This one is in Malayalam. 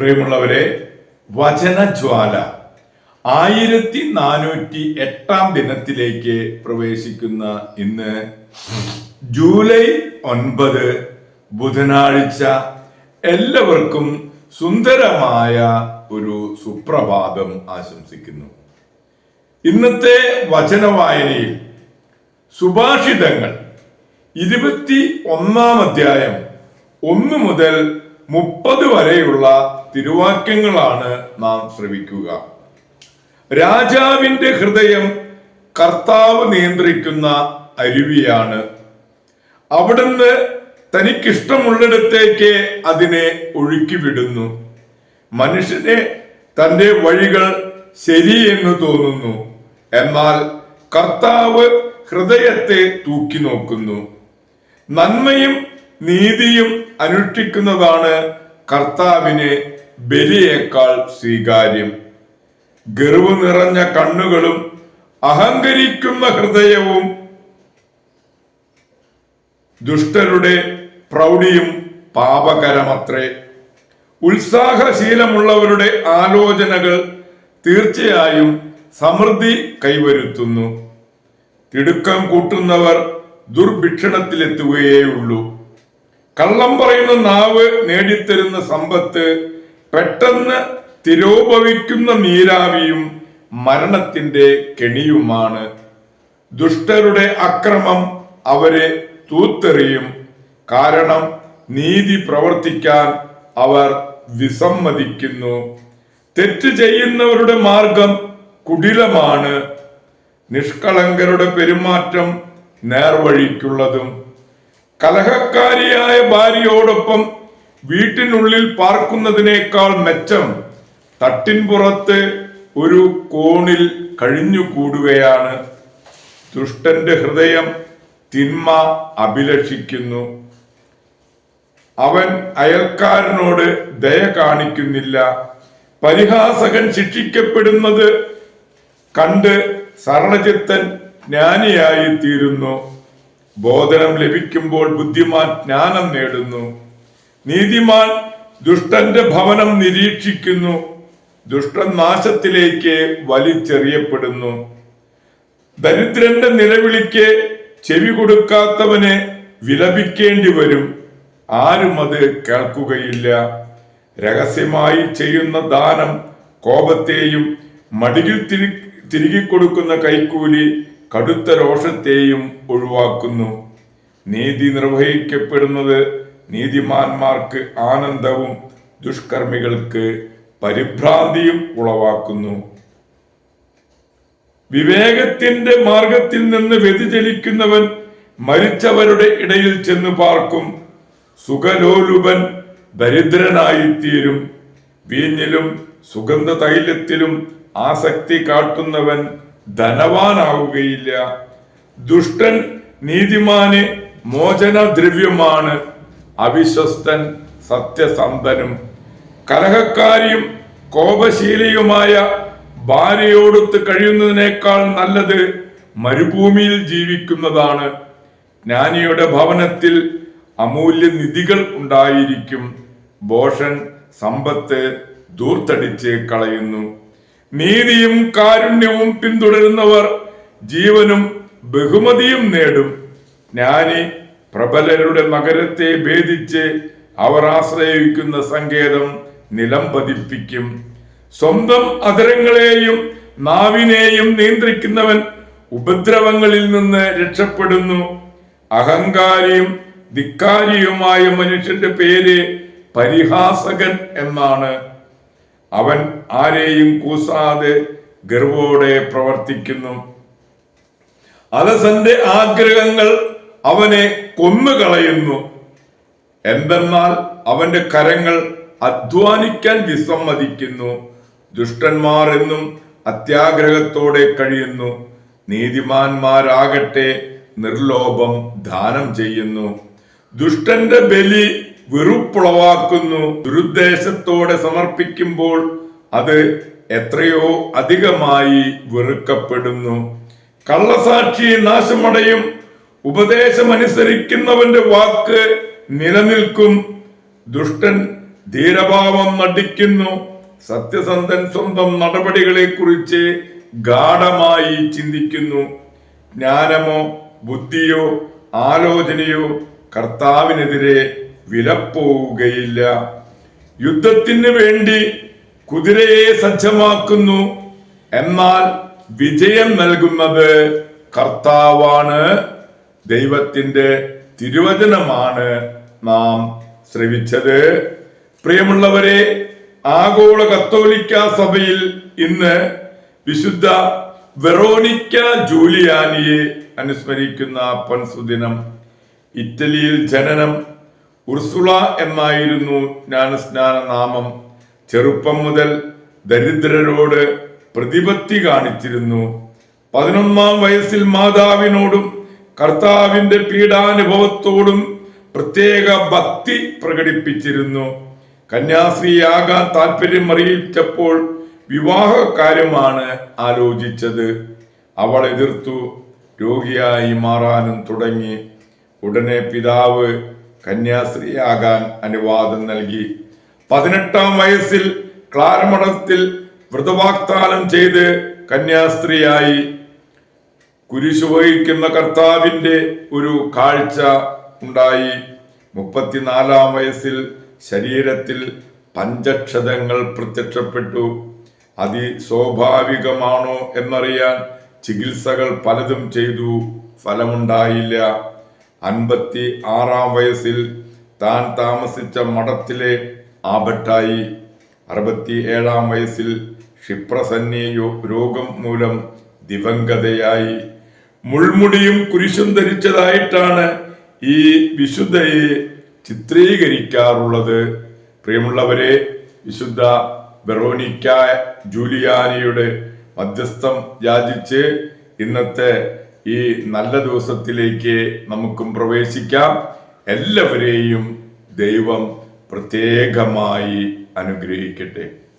പ്രിയമുള്ളവരെ വചനജ്വാല ആയിരത്തി നാനൂറ്റി എട്ടാം ദിനത്തിലേക്ക് പ്രവേശിക്കുന്ന ഇന്ന് ജൂലൈ ഒൻപത് ബുധനാഴ്ച എല്ലാവർക്കും സുന്ദരമായ ഒരു സുപ്രഭാതം ആശംസിക്കുന്നു. ഇന്നത്തെ വചനവായനയിൽ സുഭാഷിതങ്ങൾ ഇരുപത്തി ഒന്നാം അധ്യായം ഒന്ന് മുതൽ മുപ്പത് വരെയുള്ള തിരുവാക്യങ്ങളാണ് നാം ശ്രവിക്കുക. രാജാവിന്റെ ഹൃദയം കർത്താവ് നിയന്ത്രിക്കുന്ന അരുവിയാണ്. അവിടുന്ന് തനിക്കിഷ്ടമുള്ളിടത്തേക്ക് അതിനെ ഒഴുക്കിവിടുന്നു. മനുഷ്യനെ തന്റെ വഴികൾ ശരിയെന്ന് തോന്നുന്നു. എന്നാൽ കർത്താവ് ഹൃദയത്തെ തൂക്കി നോക്കുന്നു നന്മയും നീതിയും അനുഷ്ഠിക്കുന്നതാണ് കർത്താവിന് ബലിയേക്കാൾ സ്വീകാര്യം. ഗർവ് നിറഞ്ഞ കണ്ണുകളും അഹങ്കരിക്കുന്ന ഹൃദയവും ദുഷ്ടരുടെ പ്രൗഢിയും പാപകരമത്രേ. ഉത്സാഹശീലമുള്ളവരുടെ ആലോചനകൾ തീർച്ചയായും സമൃദ്ധി കൈവരുത്തുന്നു. തിടുക്കം കൂട്ടുന്നവർ ദുർഭിക്ഷണത്തിലെത്തുകയേയുള്ളൂ. കള്ളം പറയുന്ന നാവ് നേടിത്തരുന്ന സമ്പത്ത് പെട്ടെന്ന് തിരോഭവിക്കുന്ന നീരാവിയും മരണത്തിന്റെ കെണിയുമാണ്. ദുഷ്ടരുടെ അക്രമം അവരെ തൂത്തെറിയും. കാരണം നീതി പ്രവർത്തിക്കാൻ അവർ വിസമ്മതിക്കുന്നു. തെറ്റ് ചെയ്യുന്നവരുടെ മാർഗം കുടിലമാണ്. നിഷ്കളങ്കരുടെ പെരുമാറ്റം നേർവഴിക്കുള്ളതും കലഹക്കാരിയായ ഭാര്യയോടൊപ്പം വീട്ടിനുള്ളിൽ പാർക്കുന്നതിനേക്കാൾ മെച്ചം തട്ടിൻപുറത്ത് ഒരു കോണിൽ കഴിഞ്ഞുകൂടുകയാണ്. ദുഷ്ടന്റെ ഹൃദയം തിന്മ അഭിലഷിക്കുന്നു. അവൻ അയൽക്കാരനോട് ദയ കാണിക്കുന്നില്ല. പരിഹാസകൻ ശിക്ഷിക്കപ്പെടുന്നത് കണ്ട് സർണചിത്തൻ ജ്ഞാനിയായി തീരുന്നു ബോധനം ലഭിക്കുമ്പോൾ ബുദ്ധിമാൻ ജ്ഞാനം നേടുന്നു. നീതിമാൻ ദുഷ്ടന്റെ ഭവനം നിരീക്ഷിക്കുന്നു. ദുഷ്ടൻ നാശത്തിലേക്ക് വലിച്ചെറിയപ്പെടുന്നു. ദരിദ്രന്റെ നിലവിളിക്ക് ചെവി കൊടുക്കാത്തവന് വിലപിക്കേണ്ടി വരും. ആരും അത് കേൾക്കുകയില്ല. രഹസ്യമായി ചെയ്യുന്ന ദാനം കോപത്തെയും മടിയിൽ തിരി തിരികെ കൊടുക്കുന്ന കൈക്കൂലി കടുത്ത രോഷത്തെയും ഒഴിവാക്കുന്നു. നീതി നിർവഹിക്കപ്പെടുന്നത് നീതിമാന്മാർക്ക് ആനന്ദവും ദുഷ്കർമ്മികൾക്ക് പരിഭ്രാന്തിയും ഉളവാക്കുന്നു. വിവേകത്തിന്റെ മാർഗത്തിൽ നിന്ന് വ്യതിചലിക്കുന്നവൻ മരിച്ചവരുടെ ഇടയിൽ ചെന്ന് പാർക്കും. സുഖലോലുപൻ ദരിദ്രനായിത്തീരും. വീഞ്ഞിലും സുഗന്ധ തൈലത്തിലും ആസക്തി കാട്ടുന്നവൻ ധനവാനാവുകയില്ല. ദുഷ്ടൻ നീതിമാന് മോചന ദ്രവ്യമാണ് അവിശ്വസ്തൻ സത്യസന്ധനും. കലഹക്കാരിയും കോപശീലിയുമായ ഭാര്യയോടൊത്ത് കഴിയുന്നതിനേക്കാൾ നല്ലത് മരുഭൂമിയിൽ ജീവിക്കുന്നതാണ്. ജ്ഞാനിയുടെ ഭവനത്തിൽ അമൂല്യ നിധികൾ ഉണ്ടായിരിക്കും. ഭോഷൻ സമ്പത്ത് ദൂർത്തടിച്ച് കളയുന്നു. നീതിയും കാരുണ്യവും പിന്തുടരുന്നവർ ജീവനും ബഹുമതിയും നേടും. ജ്ഞാനി പ്രബലരുടെ നഗരത്തെ ഭേദിച്ച് അവർ ആശ്രയിക്കുന്ന സങ്കേതം നിലം പതിപ്പിക്കും. സ്വന്തം അതരങ്ങളെയും നാവിനെയും നിയന്ത്രിക്കുന്നവൻ ഉപദ്രവങ്ങളിൽ നിന്ന് രക്ഷപ്പെടുന്നു. അഹങ്കാരിയും ധിക്കാരിയുമായ മനുഷ്യന്റെ പേര് പരിഹാസകൻ എന്നാണ് അവൻ ആരെയും കൂസാതെ ഗർവോടെ പ്രവർത്തിക്കുന്നു. അലസന്റെ ആഗ്രഹങ്ങൾ അവനെ കൊന്നുകളയുന്നു. എന്തെന്നാൽ അവന്റെ കരങ്ങൾ അധ്വാനിക്കാൻ വിസമ്മതിക്കുന്നു. ദുഷ്ടന്മാർ എന്നും അത്യാഗ്രഹത്തോടെ കഴിയുന്നു. നീതിമാന്മാരാകട്ടെ നിർലോഭം ദാനം ചെയ്യുന്നു. ദുഷ്ടന്റെ ബലി വെറുപ്പുളവാക്കുന്നു. ദുരുദ്ദേശത്തോടെ സമർപ്പിക്കുമ്പോൾ അത് എത്രയോ അധികമായി വെറുക്കപ്പെടുന്നു. കള്ളസാക്ഷി നാശമടയും. ഉപദേശമനുസരിക്കുന്നവന്റെ വാക്ക് നിലനിൽക്കും. ദുഷ്ടൻ ധീരഭാവം നടിക്കുന്നു സത്യസന്ധൻ സ്വന്തം നടപടികളെ കുറിച്ച് ഗാഠമായി ചിന്തിക്കുന്നു. ജ്ഞാനമോ ബുദ്ധിയോ ആലോചനയോ കർത്താവിനെതിരെ വിലപ്പോവുകയില്ല. യുദ്ധത്തിന് വേണ്ടി കുതിരയെ സജ്ജമാക്കുന്നു. എന്നാൽ വിജയം നൽകുന്നത് കർത്താവാണ്. ദൈവത്തിന്റെ തിരുവചനമാണ് നാം ശ്രവിച്ചത്. പ്രിയമുള്ളവരെ ആഗോള കത്തോലിക്ക സഭയിൽ ഇന്ന് വിശുദ്ധ വെറോണിക്ക ജൂലിയാനിയെ അനുസ്മരിക്കുന്ന പൊൻസുദിനം ഇറ്റലിയിൽ ജനനം ഉർസുള എന്നായിരുന്നു ജ്ഞാനസ്നാന നാമം ചെറുപ്പം മുതൽ ദരിദ്രരോട് പ്രതിപത്തി കാണിച്ചിരുന്നു. പതിനൊന്നാം വയസ്സിൽ മാതാവിനോടും കർത്താവിന്റെ പീഡാനുഭവത്തോടും പ്രത്യേക ഭക്തി പ്രകടിപ്പിച്ചിരുന്നു. കന്യാസ്ത്രീയാകാൻ താല്പര്യം അറിയിച്ചപ്പോൾ വിവാഹ കാര്യമാണ് ആലോചിച്ചത്. അവൾ എതിർത്തു. രോഗിയായി മാറാനും തുടങ്ങി. ഉടനെ പിതാവ് കന്യാസ്ത്രീയാകാൻ അനുവാദം നൽകി. പതിനെട്ടാം വയസ്സിൽ ക്ലാരമഠത്തിൽ വ്രതവാഗ്ദാനം ചെയ്ത് കന്യാസ്ത്രീയായി. കുരിശു വഹിക്കുന്ന കർത്താവിന്റെ ഒരു കാഴ്ച ഉണ്ടായി. മുപ്പത്തിനാലാം വയസ്സിൽ ശരീരത്തിൽ പഞ്ചക്ഷതങ്ങൾ പ്രത്യക്ഷപ്പെട്ടു. അതി സ്വാഭാവികമാണോ എന്നറിയാൻ ചികിത്സകൾ പലതും ചെയ്തു. ഫലമുണ്ടായില്ല. അൻപത്തി ആറാം വയസ്സിൽ താൻ താമസിച്ച മഠത്തിലെ ആപട്ടായി അറുപത്തി ഏഴാം വയസ്സിൽ ക്ഷിപ്രസന്നി രോഗം മൂലം ദിവംഗതയായി. മുൾമുടിയും കുരിശും ധരിച്ചതായിട്ടാണ് ഈ വിശുദ്ധയെ ചിത്രീകരിക്കാറുള്ളത്. പ്രിയമുള്ളവരെ വിശുദ്ധ വെറോനിക്ക ജൂലിയാനിയുടെ മധ്യസ്ഥം യാചിച്ച് ഇന്നത്തെ ഈ നല്ല ദിവസത്തിലേക്ക് നമുക്കും പ്രവേശിക്കാം. എല്ലാവരെയും ദൈവം പ്രത്യേകമായി അനുഗ്രഹിക്കട്ടെ.